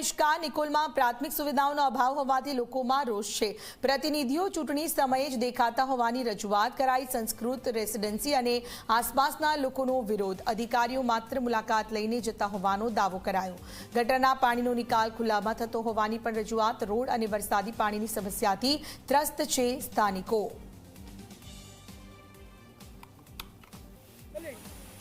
ઇશ્કા નિકોલમાં પ્રાથમિક સુવિધાઓનો અભાવ હોવાથી લોકોમાં રોષ છે. પ્રતિનિધિઓ ચૂંટણી સમયે જ દેખાતા હોવાની રજૂઆત કરાઈ. સંસ્કૃત રેસિડેન્સી અને આસપાસના લોકોનો વિરોધ. અધિકારીઓ માત્ર મુલાકાત લઈને જતા હોવાનો દાવો કરાયો. ગટરના પાણીનો નિકાલ ખુલ્લામાં થતો હોવાની પણ રજૂઆત. રોડ અને વરસાદી પાણીની સમસ્યાથી ત્રસ્ત છે સ્થાનિકો.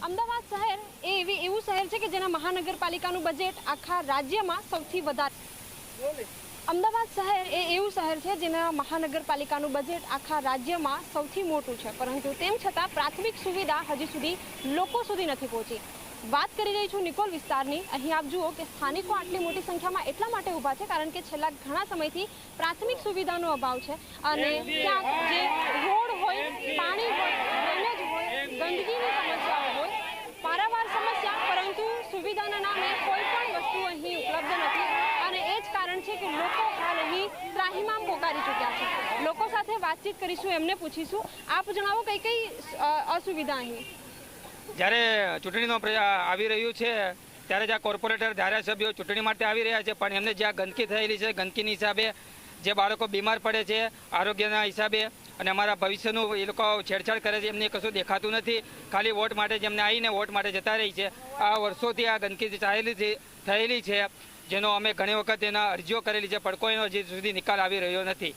અમદાવાદ શહેર એ એવી એવું શહેર છે કે જેના મહાનગરપાલિકાનું બજેટ આખા રાજ્યમાં સૌથી વધારે. અમદાવાદ શહેર એ એવું શહેર છે જેના મહાનગરપાલિકાનું બજેટ આખા રાજ્યમાં સૌથી મોટું છે. પરંતુ તેમ છતાં પ્રાથમિક સુવિધા હજી સુધી લોકો સુધી નથી પહોંચી. વાત કરી રહી છું નિકોલ વિસ્તારની. અહીં આપ જુઓ કે સ્થાનિકો આટલી મોટી સંખ્યામાં એટલા માટે ઊભા છે કારણ કે છેલ્લા ઘણા સમયથી પ્રાથમિક સુવિધાનો અભાવ છે. અને ત્યાં જે રોડ હોય પાણી હોય ડ્રેનેજ હોય ગંદકીની સમસ્યાઓ હોય પારાવાર સમસ્યા પરંતુ સુવિધાના નામે કોઈ પણ વસ્તુ અહીં ઉપલબ્ધ નથી અને એ જ લોકો અહીં ત્રાહીમામ પોકારી ચૂક્યા છે. લોકો સાથે વાતચીત કરીશું, એમને પૂછીશું. આપ જણાવો, કઈ કઈ અસુવિધા અહીં? જ્યારે ચૂંટણીનો આવી રહ્યું છે, ત્યારે જ્યાં કોર્પોરેટર ધારાસભ્યો ચૂંટણી માટે આવી રહ્યા છે, પણ એમને જ્યાં ગંદકી થયેલી છે, ગંદકીની હિસાબે જે બાળકો બીમાર પડે છે, આરોગ્યના હિસાબે અને અમારા ભવિષ્યનું એ લોકો છેડછાડ કરે છે, એમને કશું દેખાતું નથી. ખાલી વોટ માટે જેમને આવીને વોટ માટે જતા રહી છે. આ વર્ષોથી આ ગંદકી ચાલેલી થયેલી છે. જેનો અમે ઘણી વખત એના અરજીઓ કરેલી છે પડકો એનો હજી સુધી નિકાલ આવી રહ્યો નથી.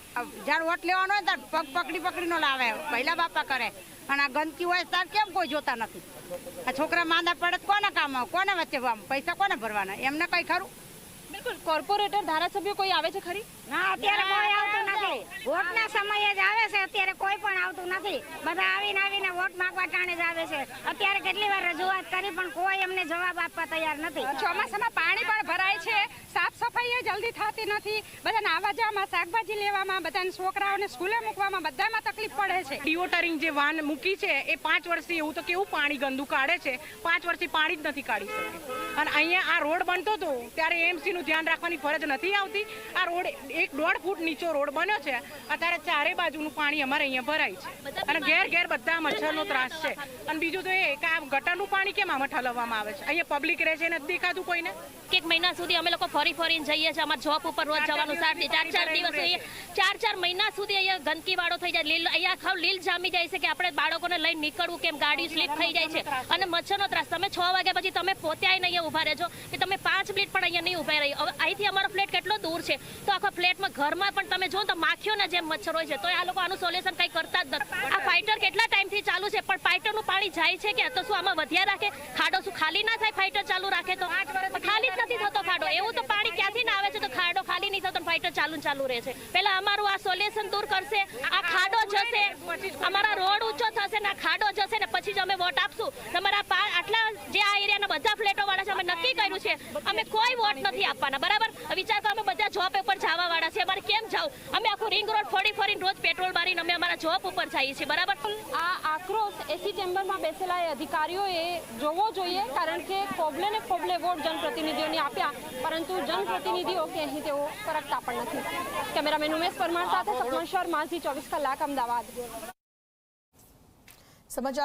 જ્યારે વોટ લેવાનો હોય ત્યારે પગ પકડી પકડીનો લાવે. પહેલા બાપા કરે. અને આ ગંદકી હોય ત્યારે કેમ કોઈ જોતા નથી? આ છોકરા માંદા પડે કોને કામ આવે કોને વચ્ચે આમ? પૈસા કોને ભરવાના? એમને કઈ ખરું? બિલકુલ. કોર્પોરેટર ધારાસભ્ય કોઈ આવે છે ખરી? ના અત્યારે કોઈ આવતું નથી. વોટના સમયે જ આવે છે અત્યારે કોઈ પણ આવતું નથી. બધા આવીને આવીને વોટ માંગવા ટાણે જ આવે છે. અત્યારે કેટલી વાર રજૂઆત કરી પણ કોઈ એમને જવાબ આપવા તૈયાર નથી. ચોમાસામાં પાણી પણ ભરાય છે. સાફ સફાઈ જલ્દી થતી નથી. બધાને આવવા જવામાં શાકભાજી લેવામાં બધાને છોકરાઓને સ્કૂલે મૂકવામાં બધામાં તકલીફ પડે છે. ડિવોટરિંગ જે વાન મૂકી છે એ પાંચ વર્ષથી એવું તો કેવું પાણી ગંદુ કાઢે છે. પાંચ વર્ષથી પાણી જ નથી કાઢી શકે. અને અહીંયા આ રોડ બનતો હતો ત્યારે એમસી નું ધ્યાન રાખવાની ફરજ નથી આવતી. આ રોડ એક દોઢ ફૂટ નીચો રોડ બન્યો છે અત્યારે ચારે બાજુનું પાણી અમારે અહીંયા ભરાય છે. અને ઘેર ઘેર બધા મચ્છરનો ત્રાસ છે. અને બીજું તો એ કે આ ગટરનું પાણી કેમ આમાં ઠલવવામાં આવે છે? અહીંયા પબ્લિક રહે છે નથી દેખાતું કોઈને? એક મહિના સુધી અમે લોકો ફરી ફરીને જઈએ છીએ અમારા જોબ ઉપર રોજ જવાનું સાથે ચાર ચાર દિવસ ચાર ચાર મહિના સુધી અહીંયા ગંદકી વાળો થઈ જાય. લીલ અહીંયા ખાવ લીલ જામી જાય છે કે આપણે બાળકોને લઈને નીકળવું કેમ ગાડી સ્લીપ થઈ જાય છે. અને મચ્છરનો ત્રાસ. તમે છ વાગ્યા પછી તમે પોતે આવીને અહીંયા ઊભા રહેજો કે તમે પાંચ મિનિટ પણ અહીંયા નહીં ઊભા રહી. હવે અહીંથી અમારો ફ્લેટ કેટલો દૂર છે? તો આખા ફ્લેટમાં ઘરમાં પણ તમે જો તો માખીઓના જેમ મચ્છર હોય છે. તો આ લોકો આનું સોલ્યુશન કંઈ કરતા જ નથી. આ ફાઇટર કેટલા ટાઈમથી ચાલુ છે? પણ ફાઇટરનું પાણી જાય છે કે? તો શું આમાં વધ્યા રાખે? ખાડો શું ખાલી ના થાય ફાઇટર ચાલુ રાખે તો? ખાલી જ નથી થતો ખાડો. એવું તો પાણી ક્યાંથી ના આવે છે? તો ખાડો ખાલી નહીં થતો ફાઇટર ચાલુ ચાલુ રહે છે. પહેલા અમારું આ સોલ્યુશન દૂર કરશે. આ ખાડો જશે. અમારા રોડ ઊંચો થશે ને ખાડો જશે ને પછી જ અમે વોટ આપશું. તમારા આટલા જે આ એરિયાના બધા ફ્લેટો નક્કી કર્યું છે. અમે કોઈ વોટ નથી આપવાના બરાબર? વિચાર કરો અમે બધા જોબ ઉપર જવા વાળા છે અમારે કેમ જાવ? અમે આખું રિંગ રોડ ફરી ફરીને રોજ પેટ્રોલ મારીને અમે અમારા જોબ ઉપર જઈએ છીએ બરાબર? આ આક્રોશ એસી ચેમ્બરમાં બેસેલા એ અધિકારીઓએ જોવો જોઈએ કારણ કે કોબલે ને કોબલે વોટ જનપ્રતિનિધિઓને આપ્યા પરંતુ જનપ્રતિનિધિઓ કે અહીં તેઓ કરકતા પણ નથી. કેમેરામેન ઉમેશ પરમાર સાથે સપનેશ્વર માઝી ચોવીસ કલાક અમદાવાદ. સમાચાર